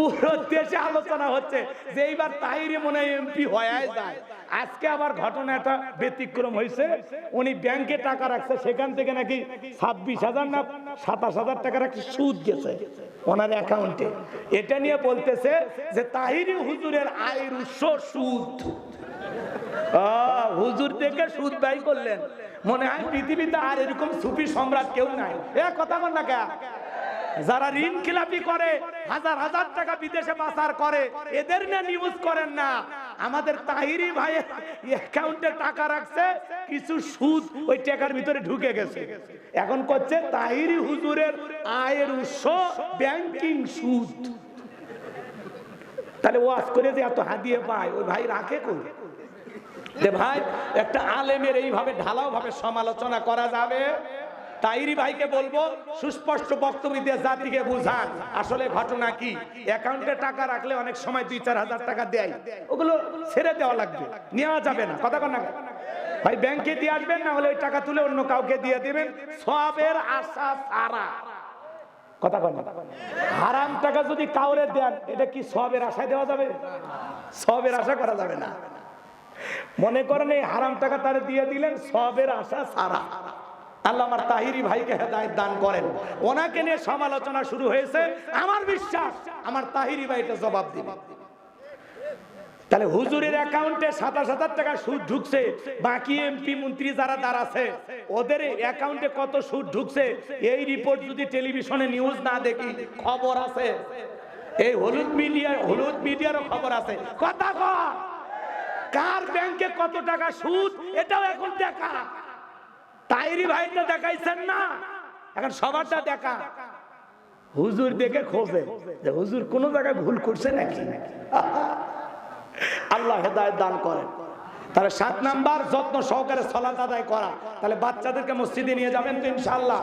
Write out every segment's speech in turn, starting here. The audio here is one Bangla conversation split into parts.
পুরো দেশে আলোচনা হচ্ছে, যে এইবার তাহিরি মনে এমপি হয়ে যায়। আজকে আবার ঘটনা একটা ব্যতিক্রম হয়েছে। উনি ব্যাংকে টাকা রাখছে, সেখান থেকে নাকি ছাব্বিশ হাজার না সাতাশ হাজার টাকার একটা সুদ গেছে ওনার অ্যাকাউন্টে। এটা নিয়ে বলতেছে যে তাহিরি হুজুরের আয়ের উৎস সুদ। হুজুর থেকে সুদ ব্যয় করলেন। মনে হয় পৃথিবীতে আর এরকম সুফি সম্রাট কেউ নাই। এ কথা বল না কে? যারা ঋণ খিলাপি করে, হাজার হাজার টাকা বিদেশে পাচার করে, এদের নিয়ে নিউজ করেন না। আমাদের তাহিরি ভাই অ্যাকাউন্টে টাকা রাখছে, কিছু সুদ ওই টাকার ভিতরে ঢুকে গেছে। এখন করছে তাহিরি হুজুরের আয়ের উৎস ব্যাংকিং সুদ। তাহলে ওয়াজ করে যে এত হাদিয়ে পায়, ওই ভাই রাখে যে ভাই, একটা আলেমের এইভাবে ঢালাও ভাবে সমালোচনা করা যাবে। তাইরি ভাইকে বলব, সুস্পষ্ট বক্তব্য দিয়ে জাতিকে বুঝান। আসলে ঘটনা কি? অ্যাকাউন্টে টাকা রাখলে অনেক সময় দুই চার হাজার টাকা দেয়। ওগুলো ছেড়ে দেওয়া লাগবে। নেওয়া যাবে না। কথা না ভাই, ব্যাংকে দিয়ে আসবেন, না হলে ওই টাকা তুলে অন্য কাউকে দিয়ে দিবেন? সবের আশা সারা কথা কন। হারাম টাকা যদি কাউরে দেন, এটা কি সবের আশায় দেওয়া যাবে? সবের আশা করা যাবে না। মনে করেন এই হারাম টাকা তারা দিয়ে দিলেন, সবের আশা সারা আল্লাহ আমার তাহিরি ভাইকে হেদায়ত দান করেন। ওনাকে নিয়ে সমালোচনা শুরু হয়েছে। আমার বিশ্বাস, আমার তাহিরি ভাইটা জবাব দিবে। তাহলে হুজুরের অ্যাকাউন্টে সাতাশ হাজার টাকা সুদ ঢুকছে। বাকি এমপি মন্ত্রী যারা দাঁড়াছে ওদের অ্যাকাউন্টে কত সুদ ঢুকছে? এই রিপোর্ট যদি টেলিভিশনে নিউজ না দেখি, খবর আছে। এই হলুদ মিডিয়া হলুদ মিডিয়ারও খবর আছে। কথা কর ব্যাংকে কত টাকা সুদ, এটাও এখন দেখা। তাইরি ভাইটা দেখাইছেন না। এখন সবারটা দেখা। হুজুর দেখে খোঁজে যে হুজুর কোন জায়গায় ভুল করছে নাকি? আল্লাহ হেদায়ত দান করেন। তাহলে সাত নাম্বার যত্ন সহকারে সলাত আদায় করা। তাহলে বাচ্চাদেরকে মসজিদে নিয়ে যাবেন তো ইনশাল্লাহ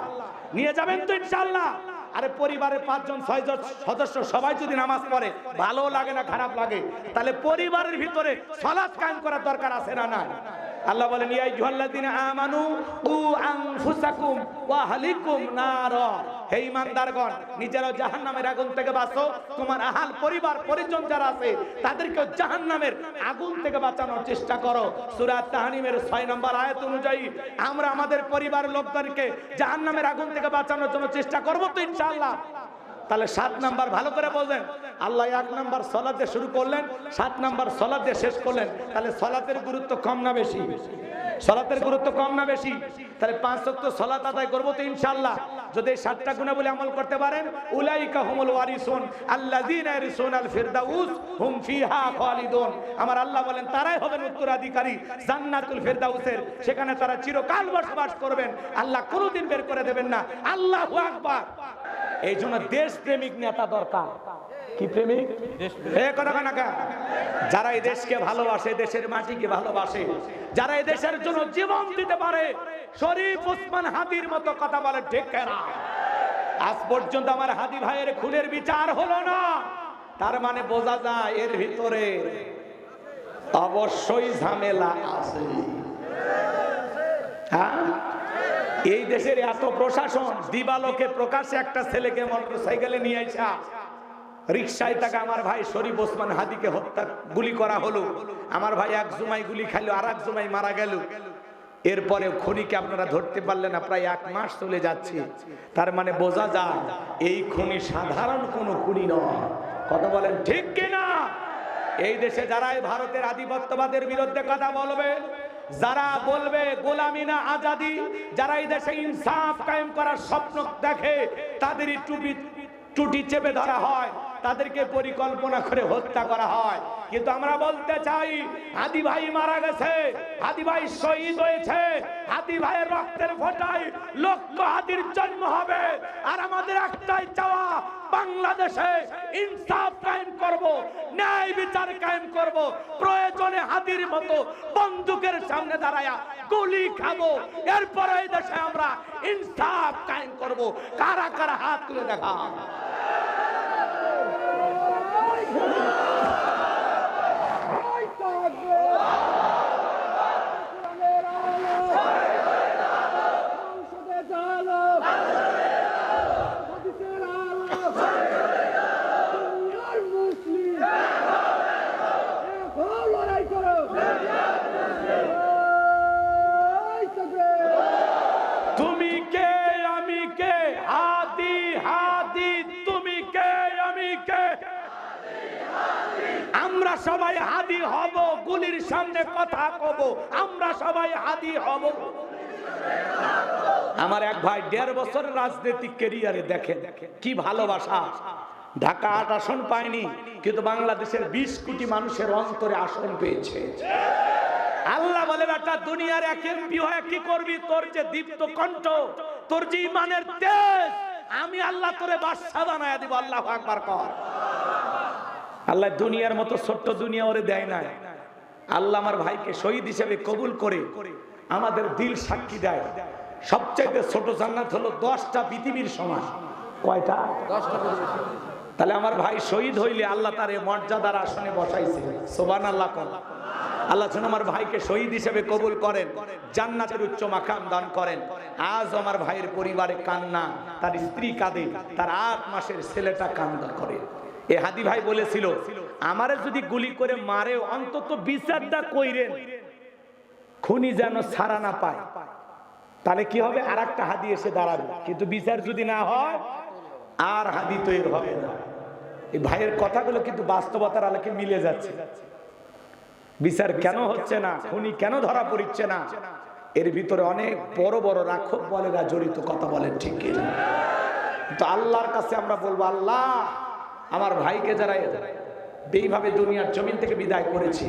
নিয়ে যাবেন তো ইনশাল্লাহ আরে পরিবারের পাঁচজন, ছয়জন সদস্য সবাই যদি নামাজ পড়ে, ভালো লাগে না, খারাপ লাগে, তাহলে পরিবারের ভিতরে সলাৎ কায়েম করার দরকার আছে না না আল্লাহ বলেন, ইয়া আইয়ুহাল্লাযিনা আমানু, কু আনফুসাকুম ওয়া আহলিকুম নার। হে ঈমানদারগণ, নিজেরাও জাহান্নামের আগুন থেকে বাঁচো। তোমার আহাল পরিবার, পরিজন যারা আছে তাদেরকে জাহান্নামের আগুন থেকে বাঁচানোর চেষ্টা করো। সূরা তাহরিমের 6 নম্বর আয়াত অনুযায়ী, আমরা আমাদের পরিবার লোকদেরকে জাহান্নামের আগুন থেকে বাঁচানোর জন্য চেষ্টা করব তো ইনশাআল্লাহ। তাহলে সাত নাম্বার ভালো করে বলবেন। আল্লাহ এক নাম্বার সলাতে শুরু করলেন, সাত নাম্বার সলাতে শেষ করলেন। তাহলে সলাতের গুরুত্ব কম না বেশি? সলাতের গুরুত্ব কম না বেশি? তাহলে পাঁচ শক্ত সলাত আদায় করব তো ইনশাল্লাহ যদি এই সাতটা গুণা বলে আমল করতে পারেন, উলাইকা হুমুল ওয়ারিসুন, আল্লাযীনা ইয়ারিসুন আল ফিরদাউস, হুম ফিহা খালিদুন। আমার আল্লাহ বলেন, তারাই হবেন উত্তরাধিকারী জান্নাতুল ফিরদাউসের। সেখানে তারা চিরকাল বসবাস করবেন। আল্লাহ কোনোদিন বের করে দেবেন না। আল্লাহু আকবার। এই জন্য দেশ প্রেমিক নেতা দরকার। কি প্রেমিক? যারা এই দেশকে ভালোবাসে দেশের মাটিকে ভালোবাসে যারা এই দেশের জন্য জীবন দিতে পারে শরীফ ওসমান হাদির মতো কথা বলে ঠিক না আজ পর্যন্ত আমার হাদি ভাইয়ের খুনের বিচার হলো না। তার মানে বোঝা যায় এর ভিতরে অবশ্যই ঝামেলা আছে। হ্যাঁ? এই দেশের এত প্রশাসন, দিবালোকে প্রকাশে একটা ছেলেকে মোটর সাইকেলে নিয়ে আসা রিক্সায় তাকে আমার ভাই শরীফ ওসমান হাদিকে হত্যা, গুলি করা হলো। আমার ভাই এক জুমাই গুলি খাইলো আর এক জুমাই মারা গেল। এরপরে খনিকে আপনারা ধরতে পারলেন না, প্রায় এক মাস চলে যাচ্ছে। তার মানে বোঝা যায়, এই খনি সাধারণ কোনো খুনি নয়। কথা বলেন ঠিক কিনা? এই দেশে যারাই ভারতের আধিপত্যবাদের বিরুদ্ধে কথা বলবে যারা বলবে গোলামি না আজাদি, যারা এই দেশে ইনসাফ কায়েম করার স্বপ্ন দেখে, তাদেরই টুপি টুটি চেপে ধরা হয়, তাদেরকে পরিকল্পনা করে হত্যা করা হয়। কিন্তু আমরা বলতে চাই হাদি ভাই মারা গেছে হাদি ভাই শহীদ হয়েছে হাদি ভাইয়ের রক্তের ফোটায় লক্ষ হাদির জন্ম হবে, আর আমাদের একটাই চাওয়া বাংলাদেশে ইনসাফ কায়েম করব, ন্যায় বিচার কায়েম করব, প্রয়োজনে হাতির মতো বন্দুকের সামনে দাঁড়ায়া গুলি খাব। এরপরে এই দেশে আমরা ইনসাফ কায়েম করব। কারা কারা হাত তুলে দেখা? সবাই গুলির সামনে কথা কব, আমরা সবাই হাদি হব। আমার এক ভাই দেড় বছরের রাজনৈতিক কেরিয়ারে দেখেন কি ভালোবাসা। ঢাকা আট আসন পায়নি, কিন্তু বাংলাদেশের বিশ কোটি মানুষের অন্তরে আসন পেয়েছে। আল্লাহ বলে বেটা দুনিয়ার এক এমপি হয়ে কি করবি? তোর যে দীপ্ত কণ্ঠ, তোর যে ইমানের তেজ, আমি আল্লাহ তোরে বাদশা বানায় দিব, আল্লাহ আকবার কর। আল্লাহ দুনিয়ার মতো ছোট্ট দুনিয়া ওরে দেয় না আল্লাহ আমার ভাইকে শহীদ হিসেবে কবুল করে আমাদের দিল সাক্ষী দেয়। সবচাইতে ছোট জান্নাত হলো দশটা পৃথিবীর সমান কয়টা? তাহলে আমার ভাই শহীদ হইলে আল্লাহ তার এই মর্যাদার আসনে বসাইছে। সোবান আল্লাহ আল্লাহ যেন আমার ভাইকে শহীদ হিসেবে কবুল করেন জান্নাতের উচ্চ মাকাম দান করেন। আজ আমার ভাইয়ের পরিবারে কান্না তার স্ত্রী কাঁদে তার আট মাসের ছেলেটা কান্দা করে। এ হাদি ভাই বলেছিল আমারে যদি গুলি করে মারে, অন্তত বিচারটা কইরেন। খুনি যেন সারা না পায়। তাহলে কি হবে? আর একটা হাদি এসে দাঁড়াবে। কিন্তু বিচার যদি না হয়, আর হাদি তৈরি হবে না। এই ভাইয়ের কথাগুলো কিন্তু বাস্তবতার আলোকে মিলে যাচ্ছে। বিচার কেন হচ্ছে না? খুনি কেন ধরা পড়িচ্ছে না? এর ভিতরে অনেক বড় বড় রাক্ষক বলেরা জড়িত কথা বলেন ঠিক তো আল্লাহর কাছে আমরা বলব, আল্লাহ, আমার ভাইকে যারা এইভাবে দুনিয়ার জমিন থেকে বিদায় করেছি,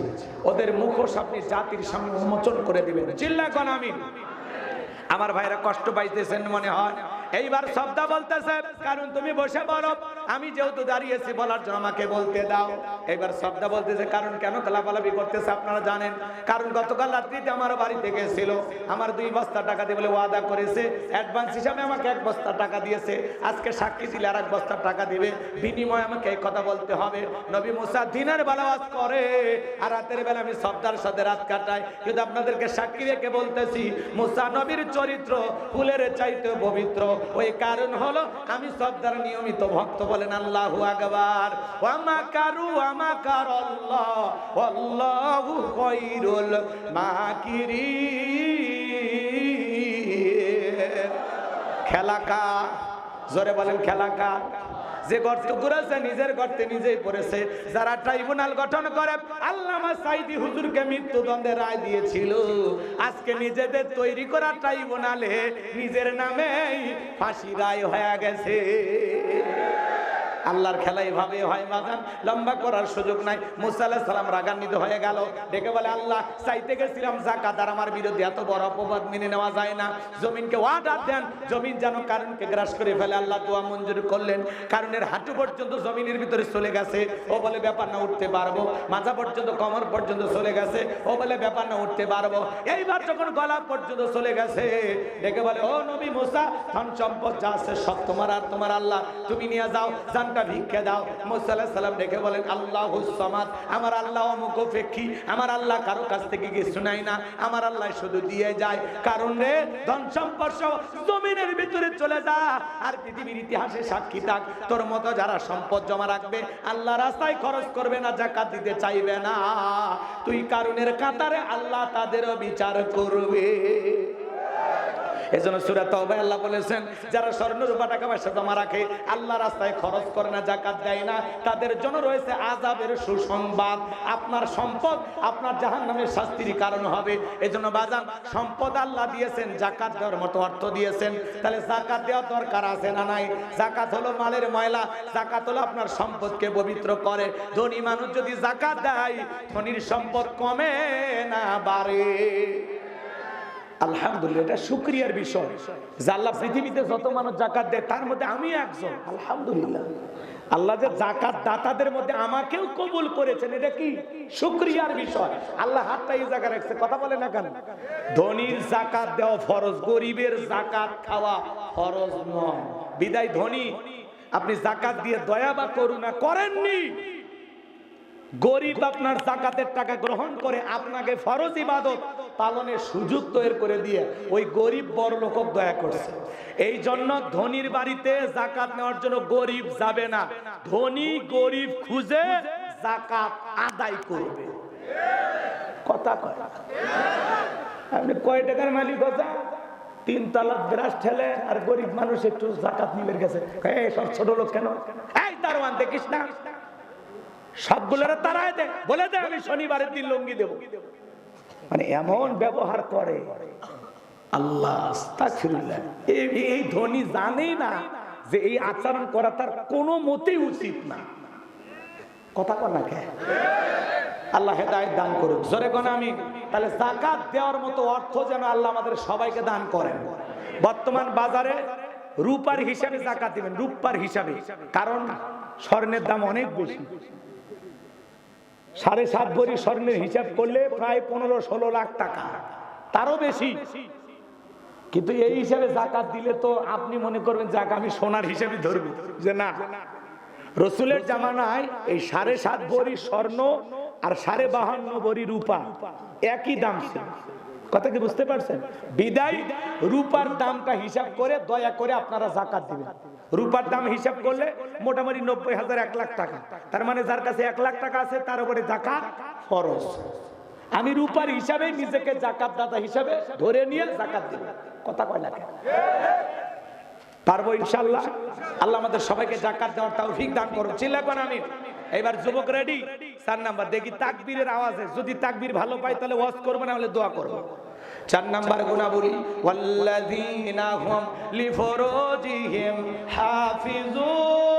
ওদের মুখোশ আপনি জাতির সামনে উন্মোচন করে দিবেন। চিল্লা কন আমি আমার ভাইরা কষ্ট পাইতেছেন মনে হয়। এইবার শব্দ বলতেছে, কারণ তুমি বসে বলো আমি যেহেতু দাঁড়িয়েছি বলার জন্য আমাকে বলতে দাও। এইবার শব্দ বলতেছে, কারণ কেন কলাপালাপি করতেছে আপনারা জানেন। কারণ গতকাল রাত্রিতে আমার বাড়িতে গেছিল আমার দুই বস্তা টাকা দিয়ে বলে ওয়াদা করেছে। অ্যাডভান্স হিসাবে আমাকে এক বস্তা টাকা দিয়েছে। আজকে সাক্ষী দিলে আর এক বস্তা টাকা দিবে। বিনিময়ে আমাকে এই কথা বলতে হবে। নবী মুসা দিনের বেলা করে, আর রাতের বেলা আমি শব্দার সাথে রাত কাটাই। কিন্তু আপনাদেরকে সাক্ষী রেখে বলতেছি, মুসা নবীর চরিত্র ফুলের চাইতে পবিত্র। ওই কারণ হলো আমি সব দ্বারা নিয়মিত ভক্ত বলেন আল্লাহ আকবার। আমা কারু আমা কার আল্লাহু খায়রুল মাকিরিন। খেলাকা জোরে বলেন খেলাকা যে গর্ত করেছে নিজের গর্তে নিজেই পড়েছে। যারা ট্রাইব্যুনাল গঠন করে, আল্লামা সাইদি হুজুরকে মৃত্যুদণ্ডের রায় দিয়েছিল। আজকে নিজেদের তৈরি করা ট্রাইব্যুনালে নিজের নামেই ফাঁসি রায় হয়ে গেছে। আল্লাহর খেলা এভাবে হয় বাগান লম্বা করার সুযোগ নাই। মুসা সালাম রাগান্বিত হয়ে গেল। ডেকে বলে, আল্লাহ, চাইতে গেছিলাম আর আমার বিরুদ্ধে এত বড় অপবাদ মেনে নেওয়া যায় না। জমিনকে ওয়াটার দেন, জমিন যেন কারণকে গ্রাস করে ফেলে। আল্লাহ দোয়া মঞ্জুর করলেন। কারণের হাঁটু পর্যন্ত জমিনের ভিতরে চলে গেছে। ও বলে, ব্যাপার না, উঠতে পারব। মাথা পর্যন্ত, কমর পর্যন্ত চলে গেছে। ও বলে, ব্যাপার না, উঠতে পারব। এইবার যখন গলা পর্যন্ত চলে গেছে, ডেকে বলে, ও নবী মুসা, ধন সম্পদ যা আছে সব তোমার, আর তোমার আল্লাহ। তুমি নিয়ে যাও জানটা ভিক্ষে দাও। মুসা আলাইহিস সালাম বলেন, আল্লাহু সামাদ, আমার আল্লাহ অমুকফেক্ষী। আমার আল্লাহ কারও কাছ থেকে কিছু নাই না। আমার আল্লাহ শুধু দিয়ে যায়। কারণ রে, ধন সম্পদ জমিনের ভিতরে চলে যা। আর পৃথিবীর ইতিহাসে সাক্ষী থাক। তোর মতো যারা সম্পদ জমা রাখবে, আল্লাহ রাস্তায় খরচ করবে না, জাকাত দিতে চাইবে না। তুই কারণের কাতারে আল্লাহ তাদেরও বিচার করবে। এজন্য সূরা তওবায় আল্লাহ বলেছেন, যারা স্বর্ণ রূপা টাকা পয়সা জমা রাখে, আল্লাহ রাস্তায় খরচ করে না, জাকাত দেয় না। তাদের জন্য রয়েছে আযাবের সুসংবাদ। আপনার সম্পদ আপনার জাহান্নামের শাস্তির কারণ হবে। এজন্য বাজান, সম্পদ আল্লাহ দিয়েছেন, জাকাত দেওয়ার মতো অর্থ দিয়েছেন। তাহলে জাকাত দেওয়ার দরকার আছে না নাই? জাকাত হলো মালের ময়লা, জাকাত হলো আপনার সম্পদকে পবিত্র করে। ধনী মানুষ যদি জাকাত দেয়, ধনীর সম্পদ কমে না বাড়ে। আলহামদুলিল্লাহ এটা শুক্রিয়ার বিষয়। যে আল্লাহ পৃথিবীতে যত মানুষ জাকাত দেয় তার মধ্যে আমি একজন। আলহামদুলিল্লাহ। আল্লাহ যে জাকাত দাতাদের মধ্যে আমাকেও কবুল করেছেন এটা কি? শুক্রিয়ার বিষয়। আল্লাহ হাতটা এই জায়গা রাখছে কথা বলে না কেন? ধনীর জাকাত দেওয়া ফরজ গরিবের জাকাত খাওয়া ফরজ নয়। বিদায় ধনী আপনি জাকাত দিয়ে দয়া বা করুণা করেননি? গরিব আপনার জাকাতের টাকা গ্রহণ করে আপনাকে ফরজ ইবাদত পালনের সুযোগ তৈরি করে দিয়ে ওই গরিব বড় লোক দয়া করছে। এই জন্য ধনির বাড়িতে জাকাত নেওয়ার জন্য গরিব যাবে না। ধনী গরিব খুঁজে জাকাত আদায় করবে। কথা কয় আপনি কয় টাকার মালিক হতা তিন তলা গ্রাস ঠেলে আর গরিব মানুষ একটু জাকাত নিলে গেছে। সব ছোট লোক কেন? এই দারোয়ান দেখিস না। সবগুলোরে তারাই দে বলে দে আমি শনিবারের দিন লুঙ্গি দেব। মানে এমন ব্যবহার করে। আল্লাহ। এই ধনী জানেই না যে এই আচরণ করা তার কোনো মতেই উচিত না। কথা কর না কে? আল্লাহ হেদায়ত দান করুক। জোরে কোন আমি। তাহলে জাকাত দেওয়ার মতো অর্থ যেন আল্লাহ আমাদের সবাইকে দান করেন। বর্তমান বাজারে রূপার হিসাবে জাকাত দিবেন, রূপার হিসাবে। কারণ স্বর্ণের দাম অনেক বেশি। সাড়ে সাত ভরি স্বর্ণের হিসাব করলে প্রায় পনেরো ষোলো লাখ টাকা। তারও বেশি। কিন্তু এই হিসাবে জাকাত দিলে তো আপনি মনে করবেন যাক আমি সোনার হিসাবে ধরবো। যে না, রসুলের জামানায় এই সাড়ে সাত ভরি স্বর্ণ আর সাড়ে বাহান্ন ভরি রূপা একই দাম ছিল। কথা কি বুঝতে পারছেন? বিদায় রূপার দামটা হিসাব করে দয়া করে আপনারা জাকাত দিবেন। রূপার দাম হিসাব করলে মোটামুটি নব্বই হাজার এক লাখ টাকা। তার মানে যার কাছে এক লাখ টাকা আছে, তার উপরে জাকাত ফরজ। আমি রূপার হিসাবে নিজেকে জাকাত দাতা হিসাবে ধরে নিয়ে জাকাত দিব কথা কয় না? পারব ইনশাল্লাহ? আল্লাহ আমাদের সবাইকে জাকাত দেওয়ার তৌফিক দান করুন চিল্লা আমি এবার যুবক রেডি চার নাম্বার, দেখি তাকবীরের আওয়াজে যদি তাকবীর ভালো পাই, তাহলে ওয়াজ করব, না হলে দোয়া করব? চার নাম্বার গুণাবলী, ওয়াল্লাযীনা হুম লিফুরুজিহিম হাফিজুন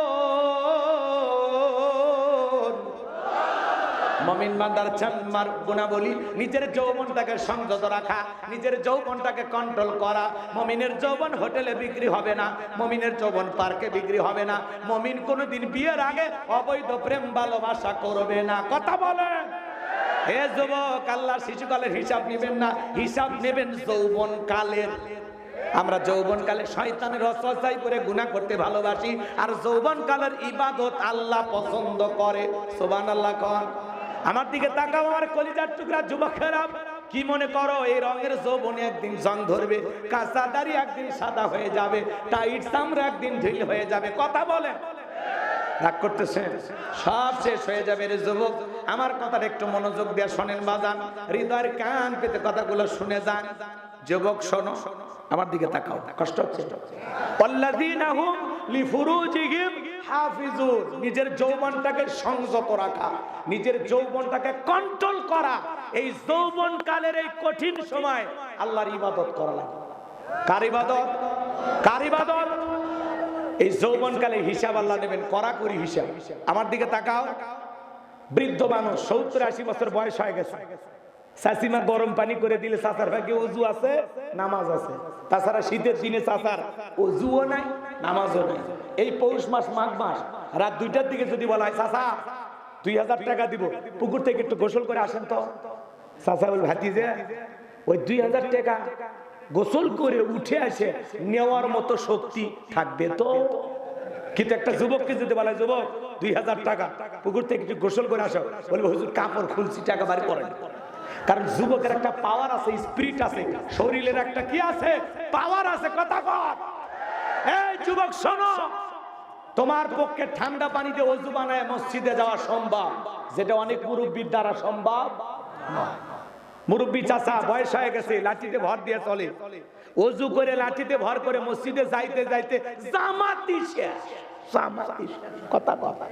মমিন বান্দার চান্মার গুণাবলী, নিজের যৌবনটাকে সংযত রাখা, নিজের যৌবনটাকে কন্ট্রোল করা। মমিনের যৌবন হোটেলে বিক্রি হবে না, মমিনের যৌবন পার্কে বিক্রি হবে না। মমিন কোনোদিন বিয়ের আগে অবৈধ প্রেম ভালোবাসা করবে না। কথা বলেন। হে যুবক আল্লাহ শিশুকালের হিসাব নেবেন না। হিসাব নেবেন যৌবন কালের আমরা যৌবন কালে শয়তানের অসহায় করে গুনাহ করতে ভালোবাসি, আর যৌবন কালের ইবাদত আল্লাহ পছন্দ করে। সোবান আল্লাহ কর আমার দিকে তাকাও, আমার কলিজার টুকরা যুবকেরা কি মনে করো, এই রঙের যৌবনে একদিন জং ধরবে, কাঁচা দাড়ি একদিন সাদা হয়ে যাবে, টাইট চামড়া একদিন ঢিল হয়ে যাবে, কথা বলেন। রাগ করতেছেন সব শেষ হয়ে যাবে রে যুবক। আমার কথাটা একটু মনোযোগ দিয়ে শোনেন বাজান। হৃদয়ের কান পেতে কথাগুলো শুনে যান। যুবক, শোনো, আমার দিকে তাকাও, কষ্ট হচ্ছে। নিজের যৌবনটাকে সংযত রাখা, নিজের যৌবনটাকে কন্ট্রোল করা। এই যৌবন কালের এই কঠিন সময় আল্লাহর ইবাদত করা লাগে। কার ইবাদত? কার ইবাদত? এই যৌবনকালে হিসাব আল্লাহ নেবেন, কড়াকড়ি হিসাব। আমার দিকে তাকাও। বৃদ্ধ মানুষ, সত্তর আশি বছর বয়স হয়ে গেছে। শাসিমা গরম পানি করে দিলে চাচার ভাগে অজু আছে, নামাজ আছে। তাছাড়া শীতের দিনে চাচার অজুও নাই। নামাজও নাই এই পৌষ মাস, মাঘ মাস, রাত দুইটার দিকে যদি বলা হয়, চাচা, দুই হাজার টাকা দিব, পুকুর থেকে একটু গোসল করে আসেন তো। চাচা বল ভাতি যে ওই দুই হাজার টাকা গোসল করে উঠে আসে নেওয়ার মতো শক্তি থাকবে তো? কিন্তু একটা যুবককে যদি বলা যুবক, দুই হাজার টাকা, পুকুর থেকে একটু গোসল করে আসো। বলবে, হুজুর, কাপড় খুলছি, টাকা বাড়ি করেন কারণ যুবকের একটা পাওয়ার আছে স্পিরিট আছে। শরীরের একটা কি আছে? পাওয়ার আছে, কথা কর এই যুবক, শোনো। তোমার পক্ষে ঠান্ডা পানিতে অজু বানায় মসজিদে যাওয়া সম্ভব। যেটা অনেক মুরব্বীর দ্বারা সম্ভব মুরব্বী চাচা, বয়স হয়ে গেছে, লাঠিতে ভর দিয়ে চলে। অজু করে লাঠিতে ভর করে মসজিদে যাইতে যাইতে শেষ। কথা কথা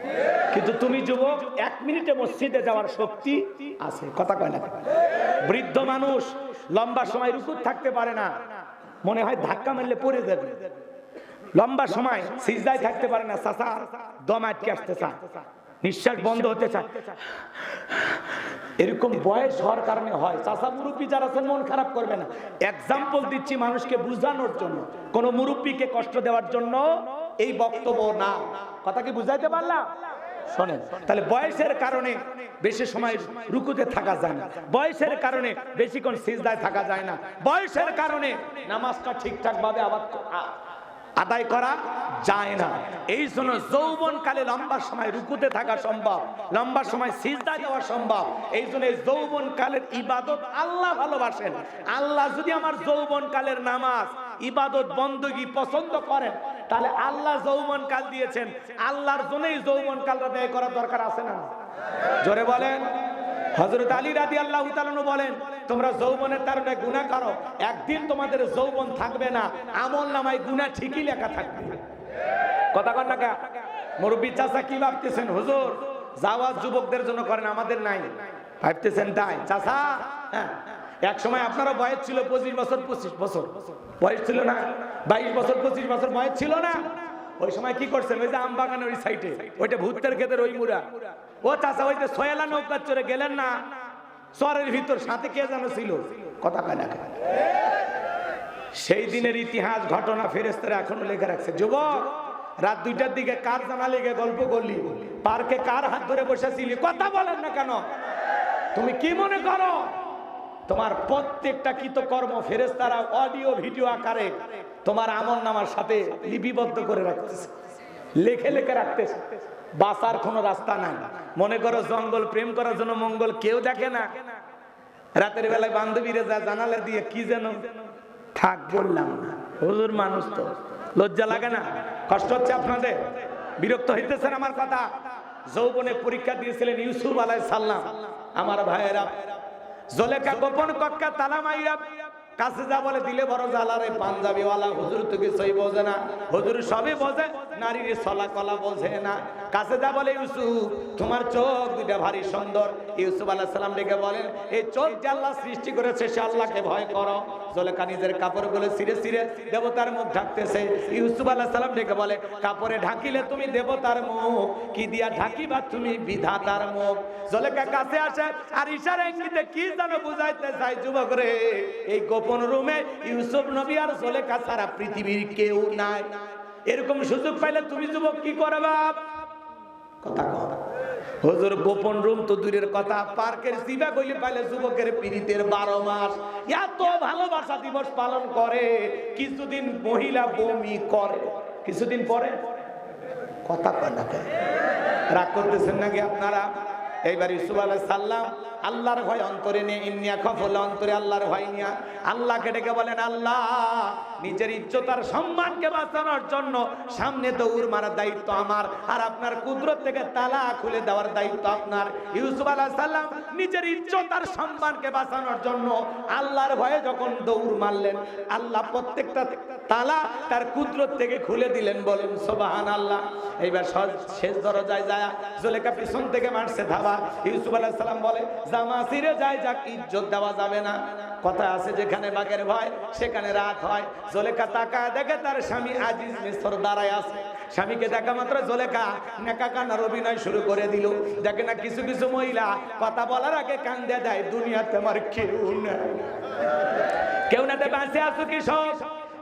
কিন্তু তুমি যুবক, এক মিনিটে মসজিদে যাওয়ার শক্তি আছে। কথা কয় না। বৃদ্ধ মানুষ লম্বা সময় রুকুত থাকতে পারে না। মনে হয় ধাক্কা মারলে পড়ে যাবে। লম্বা সময় সিজদায় থাকতে পারে না, চাচা। দম আটকে আসতে চায়। নিঃশ্বাস বন্ধ হতে চায়। এরকম বয়স হওয়ার কারণে হয়। চাচা, মুরব্বী যারা আছেন মন খারাপ করবে না। এক্সাম্পল দিচ্ছি মানুষকে বুঝানোর জন্য। কোন মুরব্বীকে কষ্ট দেওয়ার জন্য এই বক্তব্য না। কথা কি বুঝাইতে পারলাম? শোনেন, তাহলে বয়সের কারণে বেশি সময় রুকুতে থাকা যায় না। বয়সের কারণে বেশিক্ষণ সিজদায় থাকা যায় না। বয়সের কারণে নামাজটা ঠিকঠাক ভাবে আবার আদায় করা যায় না। এই জন্য যৌবন কালে লম্বা সময় রুকুতে থাকা সম্ভব, লম্বা সময় সিজদা যাওয়া সম্ভব। এই জন্য যৌবন কালের ইবাদত আল্লাহ ভালোবাসেন। আল্লাহ যদি আমার যৌবন কালের নামাজ, ইবাদত, বন্দগি পছন্দ করেন, তাহলে আল্লাহ যৌবন কাল দিয়েছেন। আল্লাহর জন্যই যৌবন কালটা ব্যয় করার দরকার আছে না? জোরে বলেন। হজরত আলী রাদি আল্লাহ বলেন, তোমরা যৌবনের কারণে গুণা করো। একদিন তোমাদের যৌবন থাকবে না। আমল নামায় গুণা ঠিকই লেখা থাকবে। কথা কন না মুরব্বী চাচা কি ভাবতেছেন? হুজুর যাওয়া যুবকদের জন্য করেন, আমাদের নাই। ভাবতেছেন, তাই? চাষা হ্যাঁ এক সময় আপনারও বয়স ছিল পঁচিশ বছর পঁচিশ বছর। বয়স ছিল না? বাইশ বছর, পঁচিশ বছর, বয়স ছিল না? ওই সময় কি করছেন? ওই যে আম বাগানের ওই সাইডে। ওইটা ভূতের ক্ষেতের ওই মুড়া। ও চাষা ওই যে সয়ালা নৌকা চড়ে গেলেন না? চরের ভিতর সাথে কে যেন ছিল? কথা কয় না সেই দিনের ইতিহাস, ঘটনা ফেরেস্তারা এখনও লেখা রাখছে। যুবক, রাত দুইটার দিকে কার জানা লেগে গল্প করলি? পার্কে কার হাত ধরে বসেছিলি? কথা বলেন না কেন? তুমি কি মনে করো? তোমার প্রত্যেকটা কৃতকর্ম ফেরেস্তারা অডিও, ভিডিও আকারে তোমার আমল নামার সাথে লিপিবদ্ধ করে রাখতেছে। লেখে লেখে রাখতেছে। বাঁচার কোনো রাস্তা নাই। মনে করো জঙ্গল, প্রেম করার জন্য মঙ্গল কেউ দেখে না। রাতের বেলায় বান্ধবীরা যা জানালে দিয়ে কি যেন থাক বললাম না। হুজুর মানুষ তো। লজ্জা লাগে না? কষ্ট হচ্ছে আপনাদের? বিরক্ত হইতেছেন আমার কথা? যৌবনে পরীক্ষা দিয়েছিলেন ইউসুফ আলাই সাল্লাম আমার ভাইয়েরা জলেকা গোপন কক্কা তালা মাইরা কাছে যা বলে, দিলে বড় জ্বালারে পাঞ্জাবিওয়ালা, হুজুর তুমি সই বোঝে না। হুজুর সবই বোঝে। নারীর সলা কলা বোঝে না। কাছে যা বলে ইউসুফ, তোমার চোখ দুইটা ভারী সুন্দর। ইউসুফ আলাহ সাল্লাম ডেকে বলেন, এই চোখ যে আল্লাহ সৃষ্টি করেছে, সে আল্লাহকে ভয় করো। জলেকা নিজের কাপড়গুলো ছিঁড়ে ছিঁড়ে দেবতার মুখ ঢাকতেছে। ইউসুফ আলাহ সাল্লাম ডেকে বলে, কাপড়ে ঢাকিলে তুমি দেবতার মুখ, কি দিয়া ঢাকিবা তুমি বিধাতার মুখ? জলেকা কাছে আসে, আর ইশারা ইঙ্গিতে কি যেন বুঝাইতে চাই যুবক রে? এই গোপন রুমে ইউসুফ নবী আর জলেকা সারা পৃথিবীর কেউ নাই। এরকম সুযোগ পাইলে তুমি যুবক কি করবা কথা কর হুজুর, গোপন রুম তো দূরের কথা। পার্কের সিবা গলি পাইলে যুবকের পীড়িতের বারো মাস। এত ভালোবাসা দিবস পালন করে, কিছুদিন মহিলা বমি করে। কিছুদিন পরে? কথা কয় না রাগ করতেছেন নাকি আপনারা? এইবার ইসুফ আলাহ সাল্লাম আল্লাহর ভয় অন্তরে নিয়ে ইন্নিয়া খফল অন্তরে আল্লাহর ভয় নিয়া আল্লাহকে ডেকে বলেন, আল্লাহ, নিজের ইজ্জতার সম্মানকে বাঁচানোর জন্য সামনে দৌড় মারার দায়িত্ব আমার আর আপনার কুদরত থেকে তালা খুলে দেওয়ার দায়িত্ব আপনার। ইউসুফ আলাহ সাল্লাম নিজের ইজ্জত আর সম্মানকে বাঁচানোর জন্য আল্লাহর ভয়ে যখন দৌড় মারলেন, আল্লাহ প্রত্যেকটা তালা তার কুদরত থেকে খুলে দিলেন, বলেন সোবাহান আল্লাহ এইবার শেষ দরজায় যায় জোলেকা পিছন থেকে মারছে ধাবা। ইউসুফ আলাহ সাল্লাম বলে জামা সিরে যায় যাক, ইজ্জত দেওয়া যাবে না। কথা আছে যেখানে বাঘের ভয়, সেখানে রাত হয়। জোলেকা তাকায় দেখে তার স্বামী আজিজ মিস্তর দাঁড়ায় আছে। স্বামীকে দেখা মাত্র জোলেকা নেকা কান্নার অভিনয় শুরু করে দিল। দেখে না কিছু কিছু মহিলা কথা বলার আগে কান্দে দেয়, দুনিয়াতে আমার কেউ নেই। কেউ না তে বাঁচে আছো কি সব?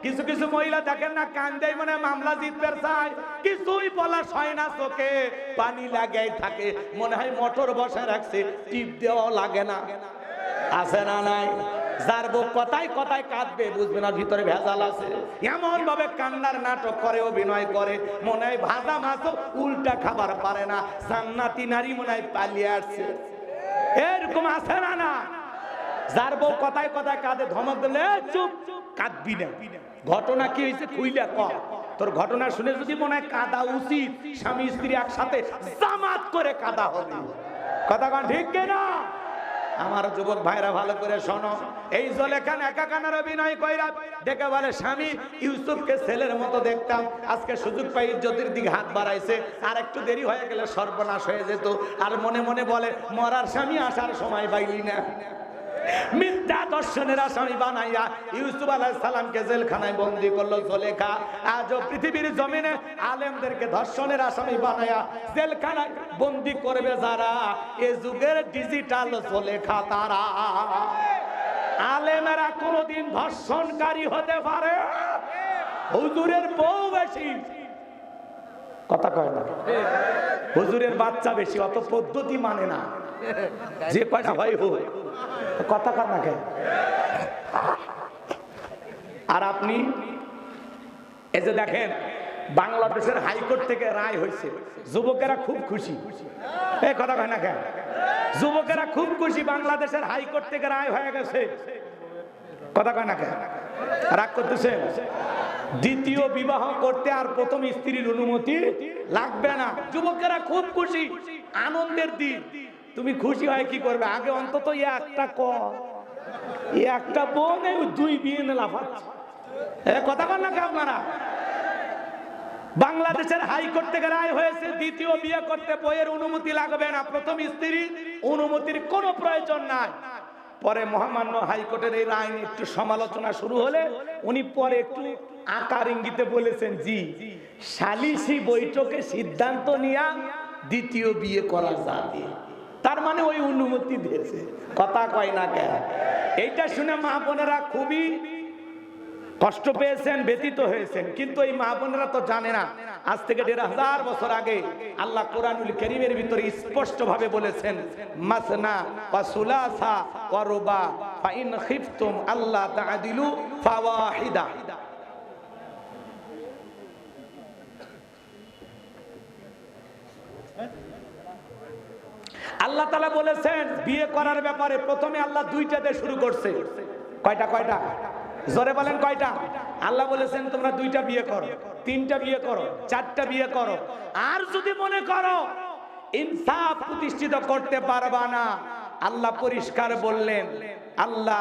কিছু কিছু মহিলা দেখেন না কান্দে মানে মামলা জিতবে চায় কিছুই বলা হয় না চোখে, পানি লাগাই থাকে। মনে হয় মোটর বসে রাখছে, টিপ দেওয়াও লাগে না। আছে না নাই? যার বউ কথায় কথায় কাঁদবে, বুঝবে না ভিতরে ভেজাল আছে। এমন ভাবে কান্নার নাটক করে, অভিনয় করে। মনে হয় ভাজা মাছও উল্টা খাবার পারে না। জান্নাতি নারী মনে হয় পালিয়ে আসছে। এরকম আছে না না? যার বউ কথায় কথায় কাঁদে, ধমক দিলে "এই চুপ, কাঁদবি না। ঘটনা কি হয়েছে খুইলে ক? তোর ঘটনা শুনে যদি মনে হয় কাদা উচিত, স্বামী স্ত্রী একসাথে জামাত করে কাঁদা হবে। কথা কন ঠিক না? আমার যুবক ভাইরা ভালো করে শোনো, এই জলেখান একা কানার অভিনয় কইরা দেখে বলে, স্বামী, ইউসুফকে ছেলের মতো দেখতাম, আজকে সুযোগ পাই ইজ্জতের দিকে হাত বাড়াইছে, আর একটু দেরি হয়ে গেলে সর্বনাশ হয়ে যেত। আর মনে মনে বলে, মরার স্বামী আসার সময় পাইলি না। মিথ্যা দর্শনের আসামি বানাইয়া ইউসুফ আলাইহিস সালামকে জেলখানায় বন্দি করল জলেখা। আজও পৃথিবীর জমিনে আলেমদেরকে ধর্ষণের আসামি বানাইয়া জেলখানায় বন্দি করবে যারা। এ যুগের ডিজিটাল জলেখা তারা। আলেমেরা কোনোদিন ধর্ষণকারী হতে পারে? হুজুরের বউ বেশি। কথা কয় না। হুজুরের বাচ্চা বেশি, অত পদ্ধতি মানে না। যে কয়টা হয় হোক। কথা কর না আর আপনি, এই যে দেখেন, বাংলাদেশের হাইকোর্ট থেকে রায় হয়েছে। যুবকেরা খুব খুশি। এই কথা কয় না কেন? যুবকেরা খুব খুশি বাংলাদেশের হাইকোর্ট থেকে রায় হয়ে গেছে। কথা কয় না কেন? রাগ করতেছেন? দ্বিতীয় বিবাহ করতে আর প্রথম স্ত্রীর অনুমতি লাগবে না। যুবকেরা খুব খুশি। আনন্দের দিন। তুমি খুশি হয় কি করবে? আগে অন্তত একটা ক। একটা বোন দুই বিয়ে লাফাচ্ছে। কথা কন না আপনারা? বাংলাদেশের হাইকোর্ট থেকে রায় হয়েছে, দ্বিতীয় বিয়ে করতে বইয়ের অনুমতি লাগবে না। প্রথম স্ত্রী, অনুমতির কোনো প্রয়োজন নাই। পরে মহামান্য হাইকোর্টের এই রায় একটু সমালোচনা শুরু হলে উনি পরে একটু আকার ইঙ্গিতে বলেছেন, জি, সালিসি বৈঠকে সিদ্ধান্ত নিয়া দ্বিতীয় বিয়ে করা যাবে। তার মানে ওই অনুমতি দিয়েছে। কথা কয় না কে এইটা শুনে মা বোনেরা খুবই কষ্ট পেয়েছেন ব্যতীত হয়েছেন। কিন্তু এই মা বোনেরা তো জানে না। আজ থেকে দেড় হাজার বছর আগে আল্লাহ কোরআনুল করিমের ভিতরে স্পষ্ট ভাবে বলেছেন, মাসনা ওয়া সুলাসা ওয়া রুবা, ফাইন খিফতুম আল্লাহ তাআদিলু ফাওয়াহিদা। আল্লাহ তালা বলেছেন, বিয়ে করার ব্যাপারে প্রথমে আল্লাহ দুইটা দিয়ে শুরু করছে। কয়টা কয়টা? জোরে বলেন কয়টা? আল্লাহ বলেছেন, তোমরা দুইটা বিয়ে করো, তিনটা বিয়ে করো, চারটা বিয়ে করো। আর যদি মনে করো, ইনসাফ প্রতিষ্ঠিত করতে পারবা না, আল্লাহ পরিষ্কার বললেন, আল্লাহ